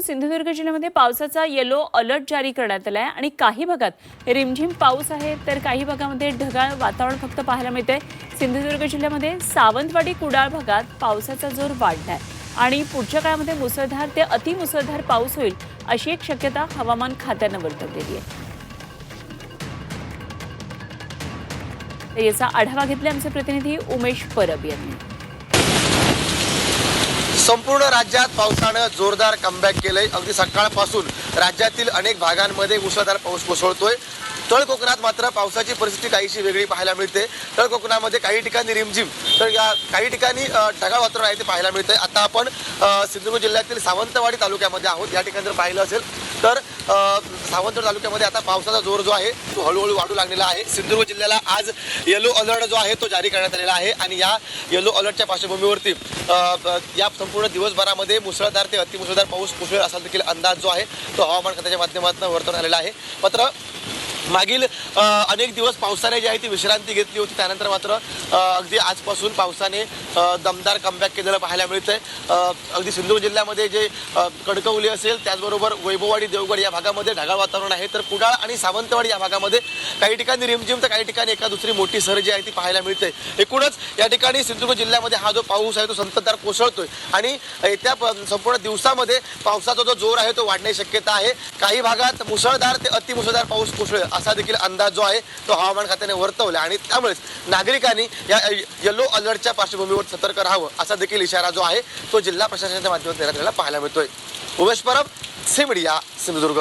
सिंधुदुर्ग जिल्ह्यामध्ये पावसाचा yellow alert जारी करण्यात आला आहे आणि काही भागात रिमझिम पाऊस आहे तर काही भागामध्ये ढगाळ वातावरण फक्त पाहायला मिळतंय. सिंधुदुर्ग जिल्ह्यामध्ये सावंतवाडी कुडाळ भागात पावसाचा जोर वाढलाय. आणि पुढच्या काळामध्ये मुसळधार ते अतिमुसळधार पाऊस होईल अशी एक शक्यता हवामान खात्यानं वर्तवलेली आहे. याचा आढावा घेतला आमचे प्रतिनिधी उमेश परब यांनी. संपूर्ण राज्यात पावसानं जोरदार कमबॅक केलंय. अगदी सकाळपासून राज्यातील अनेक भागांमध्ये मुसळधार पाऊस कोसळतोय. तळ कोकणात मात्र पावसाची परिस्थिती काहीशी वेगळी पाहायला मिळते. तळ कोकणामध्ये काही ठिकाणी रिमझिम तर या काही ठिकाणी ढगाळ वातावरण आहे ते पाहायला मिळतंय. आता आपण सिंधुदुर्ग जिल्ह्यातील सावंतवाडी तालुक्यामध्ये आहोत. या ठिकाणी जर पाहिलं असेल तर सावंतवाड तालुक्यामध्ये आता पावसाचा जोर जो आहे तो हळूहळू वाढू लागलेला आहे. सिंधुदुर्ग जिल्ह्याला आज येलो अलर्ट जो आहे तो जारी करण्यात आलेला आहे. आणि या येलो अलर्टच्या पार्श्वभूमीवरती या संपूर्ण दिवसभरामध्ये मुसळधार ते अतिमुसळधार पाऊस कोसळेल असा देखील अंदाज जो आहे तो हवामान खात्याच्या माध्यमातून वर्तवण्यात आलेला आहे. मात्र मागील अनेक दिवस पावसाने जी आहे ती विश्रांती घेतली होती त्यानंतर मात्र अगदी आजपासून पावसाने दमदार कमबॅक केलेलं पाहायला मिळतंय. आहे अगदी सिंधुदुर्ग जिल्ह्यामध्ये जे कडकवली कणकवली असेल त्याचबरोबर वैभववाडी देवगड या भागामध्ये ढगाळ वातावरण आहे. तर कुडाळ आणि सावंतवाडी या भागामध्ये काही ठिकाणी रिमझिम तर काही ठिकाणी एका दुसरी मोठी सर जी आहे ती पाहायला मिळते. एकूणच या ठिकाणी सिंधुदुर्ग जिल्ह्यामध्ये हा जो पाऊस आहे तो संततधार कोसळतोय. आणि येत्या प- संपूर्ण दिवसामध्ये पावसाचा जो जोर आहे तो वाढण्याची शक्यता आहे. काही भागात मुसळधार ते अतिमुसळधार पाऊस कोसळेल असा देखील अंदाज जो आहे तो हवामान खात्याने वर्तवला आणि त्यामुळेच नागरिकांनी या येलो अलर्टच्या पार्श्वभूमीवर सतर्क राहावं असा देखील इशारा जो आहे तो जिल्हा प्रशासनाच्या माध्यमातून देण्यात पाहायला मिळतोय. Umesh Parab C media Sindhudurg.